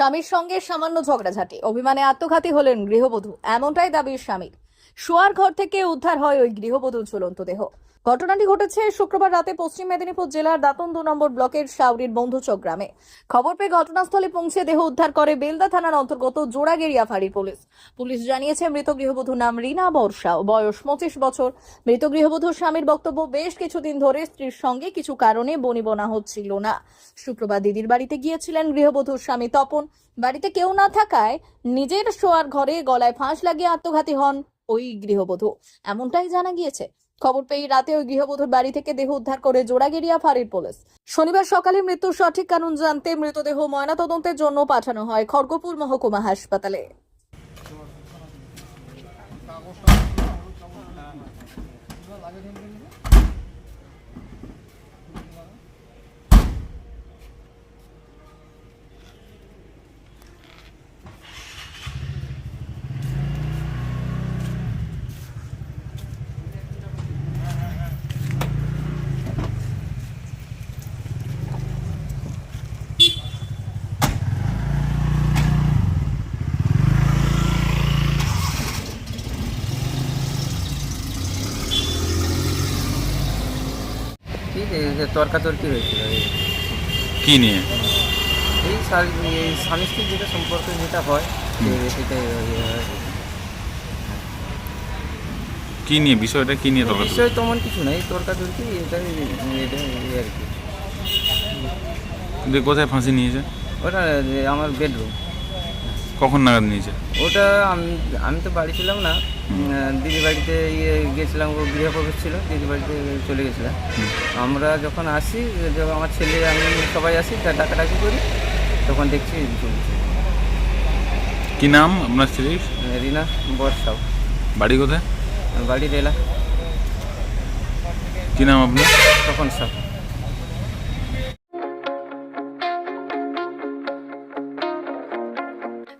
স্বামীর সঙ্গে সামান্য ঝগড়াঝাটি। অভিমানে আত্মঘাতী হলেন গৃহবধূ। এমনটাই দাবি স্বামীর। শোয়ার ঘর থেকে উদ্ধার হয় ওই গৃহবধূর ঝুলন্ত দেহ। ঘটনাটি ঘটেছে শুক্রবার রাতে পশ্চিম মেদিনীপুর জেলার দাতন দু নম্বর ব্লকের সাউরির বন্ধুচক গ্রামে। খবর পেয়ে ঘটনাস্থলে পৌঁছে দেহ উদ্ধার করে বেলদা থানার অন্তর্গত জোড়াগেরিয়া ফাঁড়ির পুলিশ। পুলিশ জানিয়েছে, মৃত গৃহবধূর নাম রিনা বর্ষা। বয়স পঁচিশ বছর। মৃত গৃহবধূর স্বামীর বক্তব্য বেশ কিছুদিন ধরে স্ত্রীর সঙ্গে কিছু কারণে বনিবনা হচ্ছিল না। শুক্রবার দিদির বাড়িতে গিয়েছিলেন গৃহবধূর স্বামী তপন। বাড়িতে কেউ না থাকায় নিজের শোয়ার ঘরে গলায় ফাঁস লাগিয়ে আত্মঘাতী হন ওই গৃহবধূ। এমনটাই জানা গিয়েছে। খবর পেয়ে রাতে ওই গৃহবধূর বাড়ি থেকে দেহ উদ্ধার করে জোড়াগেরিয়া ফাঁড়ির পুলিশ। শনিবার সকালে মৃত্যুর সঠিক কারণ জানতে মৃতদেহ ময়নাতদন্তের জন্য পাঠানো হয় খড়গপুর মহকুমা হাসপাতালে। তর্কাতর্কি হয়েছিল কি নিয়ে? এই স্বামী স্ত্রীর যেটা সম্পর্ক যেটা হয় যে- সেটা হয়। কি নিয়ে বিষয়টা কি নিয়ে তর্ক বিষয় তেমন কিছু নাই তর্কাতর্কি এটা এটা এই আর কি। কোথায় ফাঁসি নিয়েছে? ওটা আমার বেডরুম কখন নাগাদ নিয়েছে ওটা আমি আমি তো বাড়ি ছিলাম না। দিদি বাড়িতে ইয়ে গেছিলাম ও গৃহপ্রবেশ ছিল দিদি বাড়িতে চলে গেছিলাম। আমরা যখন আসি যখন আমার ছেলে আমি সবাই আসি তা ডাকাডাকি করি তখন দেখছি চলছে। কি নাম আপনার স্ত্রীর রিনা বর্ষাও। বাড়ি কোথায়? বাড়ি রেলা। কি নাম আপনার? তখন সব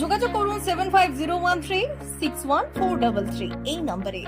যোগাযোগ করুন seven five zero one three six one four double three এই নম্বরে।